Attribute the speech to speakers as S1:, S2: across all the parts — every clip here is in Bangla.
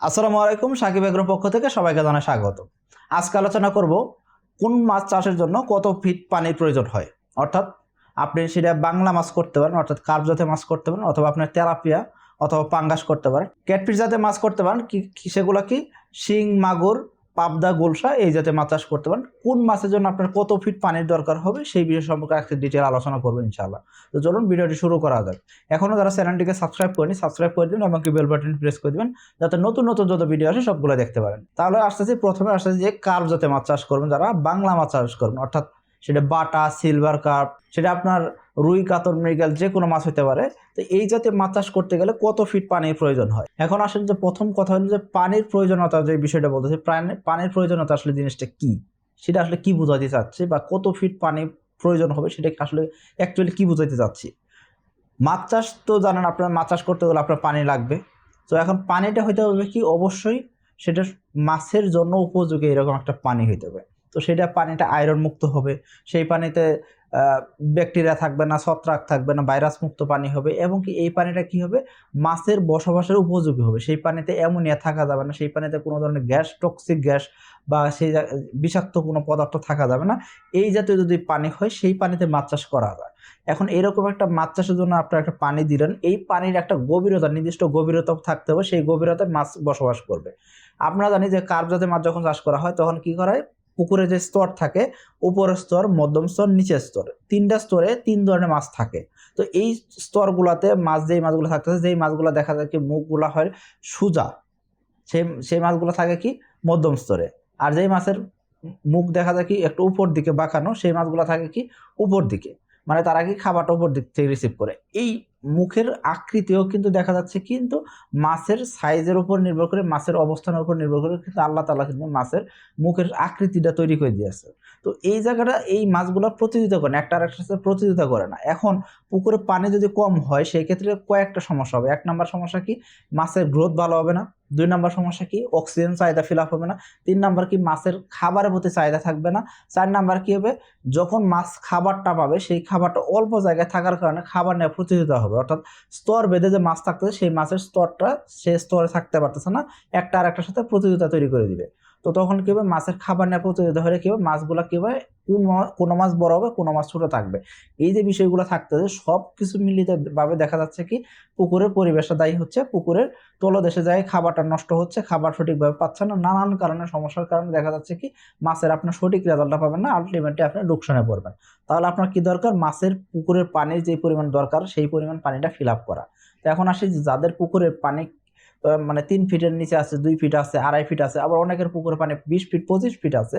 S1: আসসালামু আলাইকুম, সাকিব এগ্রোর পক্ষ থেকে সবাইকে জানাই স্বাগত। আজকে আলোচনা করব কোন মাছ চাষের জন্য কত ফিট পানির প্রয়োজন হয়। অর্থাৎ আপনি সেটা বাংলা মাছ করতে পারেন, অর্থাৎ কার্প জাতীয় মাছ করতে পারেন, অথবা আপনার তেলাপিয়া অথবা পাঙ্গাস করতে পারেন। ক্যাটফিস জাতীয় মাছ করতে পারেন, কি কি- সেগুলো কি শিং, মাগুর পাবদা গোলসা, এই জাতীয় মাছ চাষ করতে পারেন। কোন মাছের জন্য আপনার কত ফিট পানির দরকার হবে, সেই বিষয় সম্পর্কে আজকে ডিটেল আলোচনা করব ইনশাআল্লাহ। তো চলুন ভিডিওটি শুরু করা যাক। এখনও যারা চ্যানেলটিকে সাবস্ক্রাইব করেনি সাবস্ক্রাইব করে দিন এবং বেল বাটন প্রেস করে দিবেন, যাতে নতুন নতুন যত ভিডিও আসে সবগুলো দেখতে পারেন। তাহলে আসতেছি, প্রথমে আসতেছি যে কার্প জাতীয় মাছ চাষ করবেন, যারা বাংলা মাছ চাষ করবেন, অর্থাৎ সেটা বাটা সিলভার কার্প সেটা আপনার রুই, কাতর, মৃগেল যে কোনো মাছ হতে পারে। তো এই জাতীয় মাছ চাষ করতে গেলে কত ফিট পানির প্রয়োজন হয়? এখন আসলে যে প্রথম কথা হলো যে পানির প্রয়োজনীয়তা যে বিষয়টা বলতেছে পানির প্রয়োজনীয়তা আসলে জিনিসটা কি? সেটা আসলে কি বোঝাতে চাচ্ছে বা কত ফিট পানি প্রয়োজন হবে সেটা আসলে অ্যাকচুয়ালি কি বোঝাতে চাচ্ছি? মাছ চাষ তো জানেন আপনার, মাছ চাষ করতে গেলে আপনার পানি লাগবে। তো এখন পানিটা হইতে হবে কি? অবশ্যই সেটা মাছের জন্য উপযোগী এরকম একটা পানি হইতে হবে। তো সেটা পানিটা আয়রন মুক্ত হবে। সেই পানিতে ব্যাকটেরিয়া থাকবে না, ছত্রাক থাকবে না ভাইরাস মুক্ত পানি হবে এবং কি এই পানিটা কি হবে? মাছের বসবাসের উপযোগী হবে। সেই পানিতে অ্যামোনিয়া থাকা যাবে না, সেই পানিতে কোনো ধরনের গ্যাস টক্সিক গ্যাস বা সেই বিষাক্ত কোনো পদার্থ থাকা যাবে না। এই জাতীয় যদি পানি হয়, সেই পানিতে মাছ চাষ করা যায় এখন এরকম একটা মাছ চাষের জন্য আপনার একটা পানি দিলেন, এই পানির একটা গভীরতা, নির্দিষ্ট গভীরতা থাকতে হবে, সেই গভীরতায় মাছ বসবাস করবে। আপনারা জানি যে কার্প জাতীয় মাছ যখন চাষ করা হয়, তখন কি করা হয়? পুকুরে যে স্তর থাকে, উপরের স্তর, মধ্যম স্তর, নিচের স্তর। তিনটা স্তরে তিন ধরনের মাছ থাকে। তো এই স্তরগুলোতে মাছ, যেই মাছগুলো থাকতেছে, যেই মাছগুলো দেখা যায় কি মুখগুলো হয় সোজা। সেই সেই মাছগুলো থাকে কি মধ্যম স্তরে। আর যেই মাছের মুখ দেখা যায় কি একটু উপর দিকে বাঁকানো, সেই মাছগুলো থাকে কি উপর দিকে। মানে তারা কি খাবারটা উপর দিক থেকে রিসিভ করে। এই মুখের আকৃতিও কিন্তু দেখা যাচ্ছে, কিন্তু মাছের সাইজের উপর নির্ভর করে, মাছের অবস্থানের উপর নির্ভর করে কিন্তু আল্লাহ তালা কিন্তু মাছের মুখের আকৃতিটা তৈরি করে দিয়েছে তো এই জায়গাটা এই মাছগুলো প্রতিযোগিতা করে না, একটা আর একটার সাথে প্রতিযোগিতা করে না। এখন পুকুরে পানি যদি কম হয়, সেই ক্ষেত্রে কয়েকটা সমস্যা হবে। এক নম্বর সমস্যা কি? মাছের গ্রোথ ভালো হবে না। দুই নম্বর সমস্যা কি? অক্সিজেন চাহিদা ফিল আপ হবে না। তিন নাম্বার কি? মাছের খাবারের প্রতি চাহিদা থাকবে না। চার নাম্বার কি হবে? যখন মাছ খাবারটা পাবে, সেই খাবারটা অল্প জায়গায় থাকার কারণে খাবার নিয়ে প্রতিযোগিতা হবে। অর্থাৎ স্তর বেঁধে যে মাছ থাকতেছে সেই মাছের স্তরটা সেই স্তরে থাকতে পারতেছে না। একটা আর একটার সাথে প্রতিযোগিতা তৈরি করে দিবে। তো তখন কি হবে? মাছের খাবার নিয়ে প্রতিযোগিতা হলে কি হবে? মাছগুলো কি হবে? কোন কোনো মাছ বড় হবে, কোনো মাছ ছোট থাকবে। এই যে বিষয়গুলো থাকতেছে সব কিছু মিলিত ভাবে দেখা যাচ্ছে কি, পুকুরের পরিবেশটা দায়ী হচ্ছে, পুকুরের তলদেশে যায়, খাবারটা নষ্ট হচ্ছে, খাবার সঠিকভাবে পাচ্ছে না, নানান কারণে, সমস্যার কারণে দেখা যাচ্ছে কি, মাছের আপনার সঠিক রেজাল্টটা পাবেন না আলটিমেটলি আপনি লোকসানে পড়বেন। তাহলে আপনার কি দরকার? মাছের পুকুরের পানির যে পরিমাণ দরকার, সেই পরিমাণ পানিটা ফিল আপ করা। তো এখন আসি যাদের পুকুরের পানি মানে তিন ফিটের নিচে আছে, দুই ফিট আছে, আড়াই ফিট আছে, আবার অনেকের পুকুরে পানি বিশ ফিট, পঁচিশ ফিট আছে।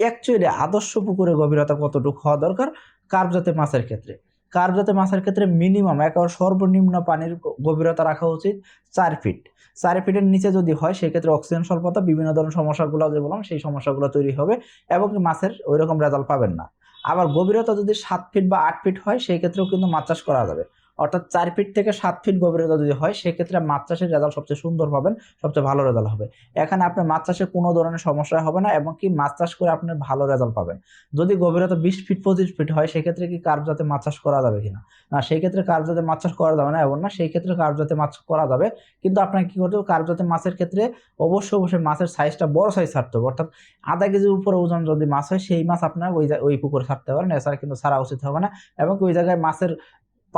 S1: অ্যাকচুয়ালি আদর্শ পুকুরের গভীরতা কতটুকু হওয়া দরকার? কার্প জাতীয় মাছের ক্ষেত্রে। কার্প জাতীয় মাছের ক্ষেত্রে মিনিমাম একেবারে সর্বনিম্ন পানির গভীরতা রাখা উচিত চার ফিট। চার ফিটের নিচে যদি হয়, সেক্ষেত্রে অক্সিজেন স্বল্পতা, বিভিন্ন ধরনের সমস্যাগুলো যে বললাম, সেই সমস্যাগুলো তৈরি হবে এবং মাছের ওই রকম রেজাল্ট পাবেন না। আবার গভীরতা যদি সাত ফিট বা আট ফিট হয় সেই ক্ষেত্রেও কিন্তু মাছ চাষ করা যাবে। অর্থাৎ চার ফিট থেকে সাত ফিট গভীরতা যদি হয়, সেক্ষেত্রে মাছ চাষের রেজাল্ট সবচেয়ে সুন্দর পাবেন, সবচেয়ে ভালো রেজাল্ট হবে। এখানে আপনার মাছ চাষে কোনো ধরনের সমস্যা হবে না এবং কি মাছ চাষ করে আপনি ভালো রেজাল্ট পাবেন। যদি গভীরতা বিশ ফিট পঁচিশ ফিট হয়, সেক্ষেত্রে কি কার্প জাতে মাছ চাষ করা যাবে কিনা? না সেই ক্ষেত্রে কার্প জাতে মাছ চাষ করা যাবে না, এমন না সেই ক্ষেত্রে কার্প জাতে মাছ করা যাবে। কিন্তু আপনাকে কি করতে হবে? কার্প জাতে মাছের ক্ষেত্রে অবশ্যই অবশ্যই মাছের সাইজটা বড় সাইজ ছাড়তে হবে। অর্থাৎ আধা কেজির উপরে ওজন যদি মাছ হয়, সেই মাছ আপনার ওই ওই পুকুরে ছাড়তে পারেন। এছাড়া কিন্তু ছাড়া উচিত হবে না এবং ওই জায়গায় মাছের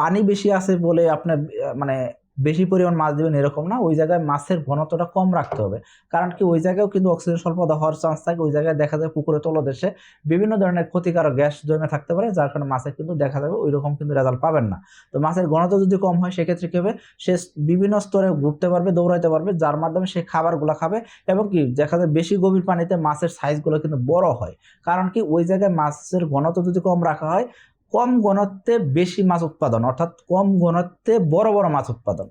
S1: পানি বেশি আছে বলে আপনার মানে বেশি পরিমাণ মাছ দিবেন এরকম না। ওই জায়গায় মাছের ঘনত্বটা কম রাখতে হবে। কারণ কি, ওই জায়গায়ও কিন্তু অক্সিজেন স্বল্পতা হওয়ার চান্স থাকে। ওই জায়গায় দেখা যায় পুকুরে তলদেশে বিভিন্ন ধরনের ক্ষতিকারক গ্যাস জমে থাকতে পারে, যার কারণে মাছের কিন্তু দেখা যাবে ওই রকম কিন্তু রেজাল্ট পাবেন না। তো মাছের ঘনত্ব যদি কম হয়, সেক্ষেত্রে কি হবে? সে বিভিন্ন স্তরে ঘুরতে পারবে, দৌড়াইতে পারবে, যার মাধ্যমে সে খাবারগুলো খাবে এবং কি, দেখা যায় বেশি গভীর পানিতে মাছের সাইজগুলো কিন্তু বড় হয়। কারণ কি, ওই জায়গায় মাছের ঘনত্ব যদি কম রাখা হয় কম ঘনত্বে বেশি মাছ উৎপাদন, অর্থাৎ কম ঘনত্বে বড় বড় মাছ উৎপাদন।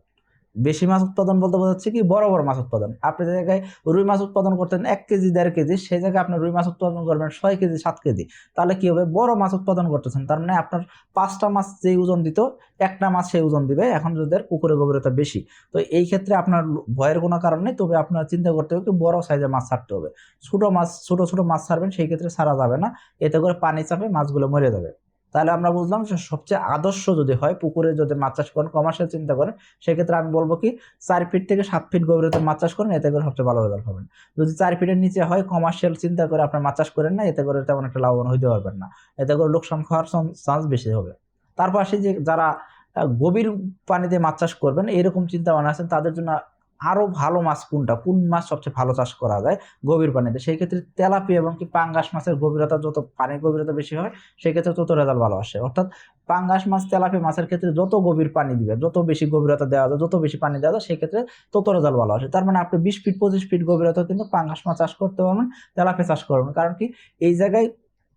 S1: বেশি মাছ উৎপাদন বলতে বোঝাচ্ছে কি? বড় বড় মাছ উৎপাদন। আপনি যে জায়গায় রুই মাছ উৎপাদন করতেন এক কেজি, দেড় কেজি, সেই জায়গায় আপনি রুই মাছ উৎপাদন করবেন ছয় কেজি, সাত কেজি। তাহলে কী হবে? বড় মাছ উৎপাদন করতেছেন। তার মানে আপনার পাঁচটা মাছ যেই ওজন দিত, একটা মাছ সেই ওজন দিবে। এখন যদি পুকুরে গভীরতা বেশি। তো এই ক্ষেত্রে আপনার ভয়ের কোনো কারণ নেই। তবে আপনার চিন্তা করতে হবে কি? বড় সাইজের মাছ ছাড়তে হবে। ছোটো মাছ, ছোটো ছোটো মাছ ছাড়বেন, সেই ক্ষেত্রে ছাড়া যাবে না। এতে করে পানি চাপে মাছগুলো মরে যাবে। তাহলে আমরা বুঝলাম যে সবচেয়ে আদর্শ যদি হয়, পুকুরে যদি মাছ চাষ করেন কমার্শিয়াল চিন্তা করেন, সেক্ষেত্রে আমি বলব কি, চার ফিট থেকে সাত ফিট গভীরতা মাছ চাষ করেন, এতে করে সবচেয়ে ভালো রেজাল্ট পাবেন। যদি চার ফিটের নিচে হয় কমার্শিয়াল চিন্তা করে আপনার মাছ চাষ করেন না, এতে করে তেমন একটা লাভবান হইতে পারবেন না। এতে করে লোকসান খাওয়ার চান্স বেশি হবে। তারপর আসি যে যারা গভীর পানিতে মাছ চাষ করবেন, এরকম চিন্তা ভাবনা আছেন তাদের জন্য আরও ভালো মাছ কোনটা? কোন মাছ সবচেয়ে ভালো চাষ করা যায় গভীর পানিতে? সেই ক্ষেত্রে তেলাপিয়া এবং কি পাঙ্গাস মাছের গভীরতা যত পানির গভীরতা বেশি হয়, সেই ক্ষেত্রে তত রেজাল্ট ভালো আসে। অর্থাৎ পাঙ্গাস মাছ, তেলাপি মাছের ক্ষেত্রে যত গভীর পানি দিবে, যত বেশি গভীরতা দেওয়া যায়, যত বেশি পানি দেওয়া যায়, সেই ক্ষেত্রে তত রেজাল্ট ভালো আসে। তার মানে আপনি বিশ ফিট পঁচিশ ফিট গভীরতা কিন্তু পাঙ্গাস মাছ চাষ করতে পারবেন তেলাপিয়া চাষ করবেন। কারণ কি এই জায়গায়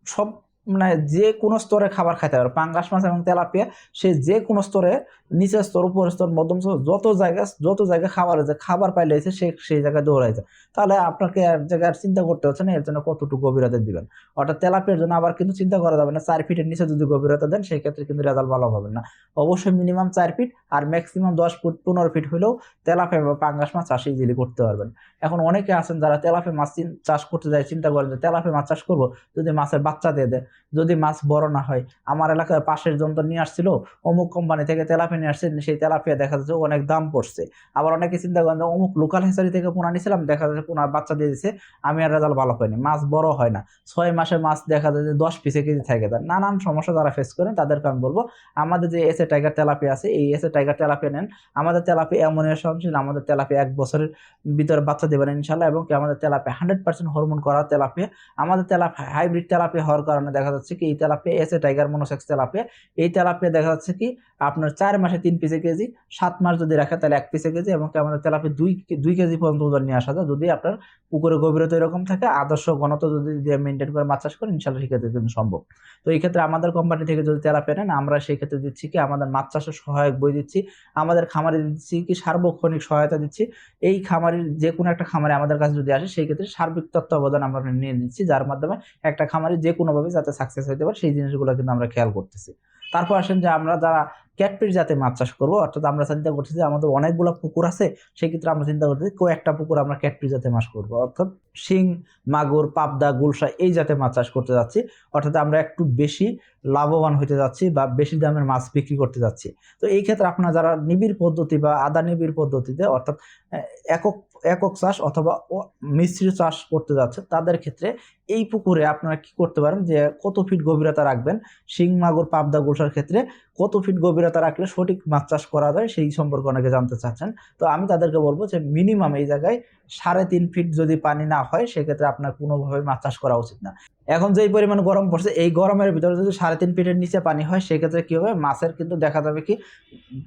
S1: সব মানে যে কোনো স্তরে খাবার খাইতে পারে। পাঙ্গাস মাছ এবং তেলাপিয়া, সে যে কোনো স্তরে, নিচের স্তর, উপরের স্তর, মধ্যম স্তর, যত জায়গা, যত জায়গায় খাবার আছে, খাবার পাইলে এসে সে, সেই জায়গায় দৌড়াইছে তাহলে আপনাকে এক জায়গায় চিন্তা করতে হচ্ছে না, এর জন্য কতটুকু গভীরতা দিবেন? অর্থাৎ তেলাপিয়ার জন্য আবার কিন্তু চিন্তা করা যাবে না, চার ফিটের নিচে যদি গভীরতা দেন সেই ক্ষেত্রে কিন্তু রেজাল্ট ভালো হবে না। অবশ্যই মিনিমাম চার ফিট আর ম্যাক্সিমাম দশ ফুট, পনেরো ফিট হলেও তেলাপিয়া বা পাঙ্গাস মাছ চাষ ইজিলি করতে পারবেন। এখন অনেকে আছেন যারা তেলাপিয়া মাছ চাষ করতে যায়, চিন্তা করেন যে তেলাপিয়া মাছ চাষ করব, যদি মাছের বাচ্চা দিয়ে দেয়। যদি মাছ বড় না হয়। আমার এলাকার পাশের যন্ত্র নিয়ে আসছিল, অমুক কোম্পানি থেকে তেলাপিয়া নিয়ে আসছে সেই তেলাপিয়া দেখা যাচ্ছে অনেক দাম পড়ছে। আবার অনেকে চিন্তা করেন অমুক লোকাল হেসারি থেকে পোনা নিয়েছিলাম দেখা যাচ্ছে পোনার বাচ্চা দিয়ে দিচ্ছে আমি আর রেজাল্ট ভালো পাইনি। মাছ বড় হয় না। ছয় মাসে মাছ দেখা যায় যে, দশ পিসে কেজি থাকে। তার নানান সমস্যা যারা ফেস করেন তাদেরকে আমি বলব, আমাদের যে এসে টাইগার তেলাপিয়া আছে, এই এসে টাইগার তেলাপিয়া নেন। আমাদের তেলাপিয়া এমন সহনশীল, আমাদের তেলাপিয়া এক বছরের ভিতরে বাচ্চা দেবেন ইনশাল্লাহ, এবং কি আমাদের তেলাপিয়া হান্ড্রেড পার্সেন্ট হরমোন করা তেলাপিয়া, আমাদের তেলাপিয়া হাইব্রিড তেলাপিয়া হওয়ার কারণে দেখা যাচ্ছে কি, এই তেলাপিয়া, এসে টাইগার, মনোসেক্স তেলাপিয়া। এই তেলাপিয়া দেখা যাচ্ছে কি, আপনার চার মাসে তিন পিসে কেজি, সাত মাস যদি রাখে তাহলে এক পিসে কেজি এবং আমাদের তেলাপিয়া দুই দুই কেজি পর্যন্ত ওজন নিয়ে আসা যায়। যদি আপনার পুকুরে গভীরতা এরকম থাকে, আদর্শ ঘনত্ব যদি মেনটেন করে মাছ চাষ করেন ইনশাল্লাহ সেক্ষেত্রে কিন্তু সম্ভব। তো এই ক্ষেত্রে আমাদের কোম্পানি থেকে যদি তেলাপিয়া নেন, আমরা সেই ক্ষেত্রে দিচ্ছি কি, আমাদের মাছ চাষের সহায়ক বই দিচ্ছি। আমাদের খামারে দিচ্ছি কি, সার্বক্ষণিক সহায়তা দিচ্ছি। এই খামারের যে কোনো একটা খামারে আমাদের কাছে যদি আসে, সেই ক্ষেত্রে সার্বিক তত্ত্বাবধান আমরা নিয়ে নিচ্ছি, যার মাধ্যমে একটা খামারে যে কোনোভাবে যাতে সাকসেস হইতে পারে সেই জিনিসগুলো কিন্তু আমরা খেয়াল করতেছি। তারপর আসেন যে আমরা যারা ক্যাটপির জাতে মাছ চাষ করব। অর্থাৎ আমরা চিন্তা করছি যে আমাদের অনেকগুলো পুকুর আছে সেই ক্ষেত্রে আমরা চিন্তা করতেছি কয়েকটা পুকুর আমরা ক্যাটপির জাতে মাছ করব। অর্থাৎ শিং, মাগুর, পাবদা, গুলশা এই জাতে মাছ চাষ করতে যাচ্ছি। অর্থাৎ আমরা একটু বেশি লাভবান হতে যাচ্ছি বা বেশি দামের মাছ বিক্রি করতে যাচ্ছি। তো এই ক্ষেত্রে আপনারা যারা নিবিড় পদ্ধতি বা আদা নিবিড় পদ্ধতিতে অর্থাৎ একক একক চাষ অথবা ও- মিশ্র চাষ করতে যাচ্ছে, তাদের ক্ষেত্রে এই পুকুরে আপনারা কি করতে পারেন যে কত ফিট গভীরতা রাখবেন? শিং, মাগুর, পাবদা, গুলশার ক্ষেত্রে কত ফিট গভীরতা রাখলে সঠিক মাছ চাষ করা যায় সেই সম্পর্কে অনেকে জানতে চাচ্ছেন। তো আমি তাদেরকে বলব যে মিনিমাম এই জায়গায় সাড়ে তিন ফিট যদি পানি না হয়, সেক্ষেত্রে আপনার কোনোভাবে মাছ চাষ করা উচিত না। এখন যেই পরিমাণ গরম পড়ছে, এই গরমের ভিতরে যদি সাড়ে তিন ফিটের নিচে পানি হয়, সেক্ষেত্রে কি হবে? মাছের কিন্তু দেখা যাবে কি,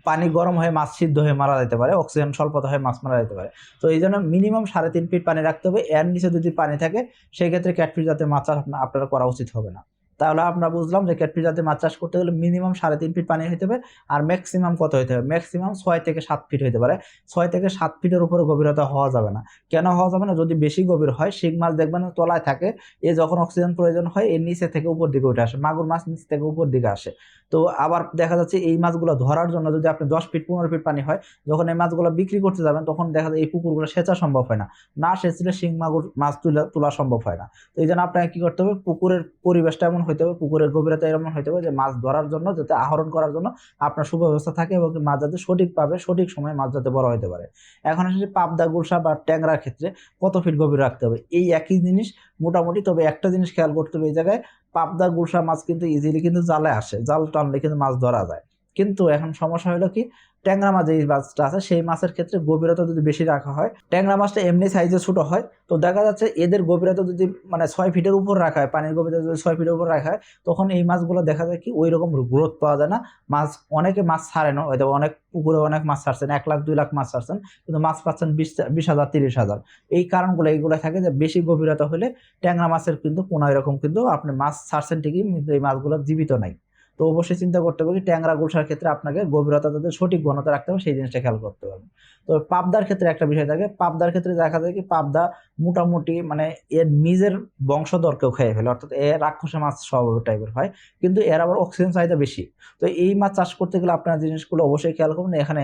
S1: পানি গরম হয়ে মাছ সিদ্ধ হয়ে মারা যেতে পারে অক্সিজেন স্বল্পতা হয়ে মাছ মারা যেতে পারে। তো এই জন্য মিনিমাম সাড়ে তিন ফিট পানি রাখতে হবে। এর নিচে যদি পানি থাকে সেই ক্ষেত্রে ক্যাটফিশ জাতের মাছ আপনারা করা উচিত হবে না। তাহলে আমরা বুঝলাম যে ক্যাটফিশ জাতের মাছ চাষ করতে গেলে মিনিমাম সাড়ে তিন ফিট পানি হতে হবে আর ম্যাক্সিমাম কত হতে হবে? ম্যাক্সিমাম ছয় থেকে সাত ফিট হতে পারে। ছয় থেকে সাত ফিটের উপরে গভীরতা হওয়া যাবে না। কেন হওয়া যাবে না? যদি বেশি গভীর হয়, শিং মাছ দেখবেন তলায় থাকে, এ যখন অক্সিজেন প্রয়োজন হয় এর নিচে থেকে উপর দিকে উঠে আসে। মাগুর মাছ নিচ থেকে উপর দিকে আসে। তো আবার দেখা যাচ্ছে এই মাছগুলো ধরার জন্য যদি আপনি দশ ফিট, পনেরো ফিট পানি হয়, যখন এই মাছগুলো বিক্রি করতে যাবেন, তখন দেখা যায় এই পুকুরগুলো সেচা সম্ভব হয় না। না সেচলে শিং, মাগুর মাছ তুলা, তোলা সম্ভব হয় না। তো এই জন্য আপনাকে কি করতে হবে? পুকুরের পরিবেশটা এমন হইতে হবে, পুকুরের গভীরতা এরকম হইতে হবে যে মাছ ধরার জন্য, যাতে আহরণ করার জন্য আপনার সুব্যবস্থা থাকে এবং মাছ যাতে সঠিকভাবে, সঠিক সময়ে মাছ যাতে বড় হতে পারে। এখন আসলে পাবদা, গুলশা বা ট্যাংরার ক্ষেত্রে কত ফিট গভীর রাখতে হবে? এই একই জিনিস মোটামুটি, তবে একটা জিনিস খেয়াল করতে হবে এই জায়গায়, পাবদা, গুলশা মাছ কিন্তু ইজিলি কিন্তু জালে আসে, জাল টানলে কিন্তু মাছ ধরা যায়। কিন্তু এখন সমস্যা হলো কি, ট্যাংরা মাছ এই মাছটা আছে, সেই মাছের ক্ষেত্রে গভীরতা যদি বেশি রাখা হয়, ট্যাংরা মাছটা এমনি সাইজে ছোটো হয়, তো দেখা যাচ্ছে এদের গভীরতা যদি মানে ছয় ফিটের উপর রাখা হয়, পানির গভীরতা যদি ছয় ফিটের উপর রাখা হয়, তখন এই মাছগুলো দেখা যায় কি ওই রকম গ্রোথ পাওয়া যায় না। মাছ, অনেকে মাছ ছাড়ে না, হয়তো অনেক পুকুরে অনেক মাছ ছাড়ছেন, এক লাখ, দুই লাখ মাছ ছাড়ছেন, কিন্তু মাছ পাচ্ছেন বিশ বিশ হাজার, তিরিশ হাজার। এই কারণগুলো, এইগুলো থাকে যে বেশি গভীরতা হলে ট্যাংরা মাছের কিন্তু কোনো এরকম কিন্তু আপনি মাছ ছাড়ছেন ঠিকই, কিন্তু এই মাছগুলো জীবিত নাই। তো অবশ্যই চিন্তা করতে হবে কি ট্যাংরা গুলশার ক্ষেত্রে আপনাকে গভীরতা যাতে সঠিক ঘনতা রাখতে হবে, সেই জিনিসটা খেয়াল করতে হবে। তো পাবদার ক্ষেত্রে একটা বিষয় থাকে, পাবদার ক্ষেত্রে দেখা যায় কি পাবদা মোটামুটি মানে এর নিজের বংশধরকেও খেয়ে ফেলে, অর্থাৎ এ রাক্ষসে মাছ স্বভাব টাইপের হয়, কিন্তু এর আবার অক্সিজেন চাহিদা বেশি। তো এই মাছ চাষ করতে গেলে আপনার জিনিসগুলো অবশ্যই খেয়াল করবেন, এখানে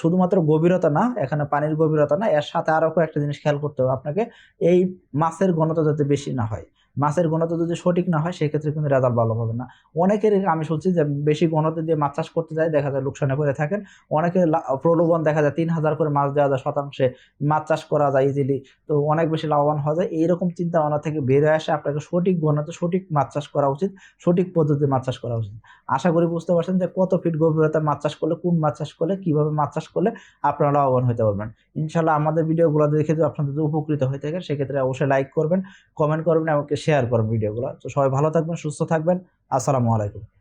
S1: শুধুমাত্র গভীরতা না, এখানে পানির গভীরতা না, এর সাথে আরও একটা জিনিস খেয়াল করতে হবে আপনাকে, এই মাছের ঘনতা যাতে বেশি না হয়। মাছের ঘনত্ব যদি সঠিক না হয়, সেক্ষেত্রে কিন্তু রেজাল্ট ভালো হবে না। অনেকের আমি শুনছি যে বেশি ঘনত্ব দিয়ে মাছ চাষ করতে যায়, দেখা যায় লোকসানে পড়ে থাকেন। অনেকের প্রলোভন দেখা যায়, তিন হাজার করে মাছ দেওয়া যায় শতাংশে। মাছ চাষ করা যায় ইজিলি তো অনেক বেশি লাভবান হওয়া যায়। এইরকম চিন্তা ভাবনা থেকে বেরিয়ে আসে আপনাকে সঠিক ঘনত্ব, সঠিক মাছ চাষ করা উচিত, সঠিক পদ্ধতিতে মাছ চাষ করা উচিত। আশা করি বুঝতে পারছেন যে কত ফিট গভীরতা মাছ চাষ করলে, কোন মাছ চাষ করলে, কীভাবে মাছ চাষ করলে আপনারা লাভবান হতে পারবেন। ইনশাল্লাহ আমাদের ভিডিওগুলো দেখে যদি আপনাদের যদি উপকৃত হয়ে থাকে সেক্ষেত্রে অবশ্যই লাইক করবেন কমেন্ট করবেন এবং শেয়ার করবেন ভিডিওগুলো। তো সবাই ভালো থাকবেন, সুস্থ থাকবেন। আসসালামু আলাইকুম।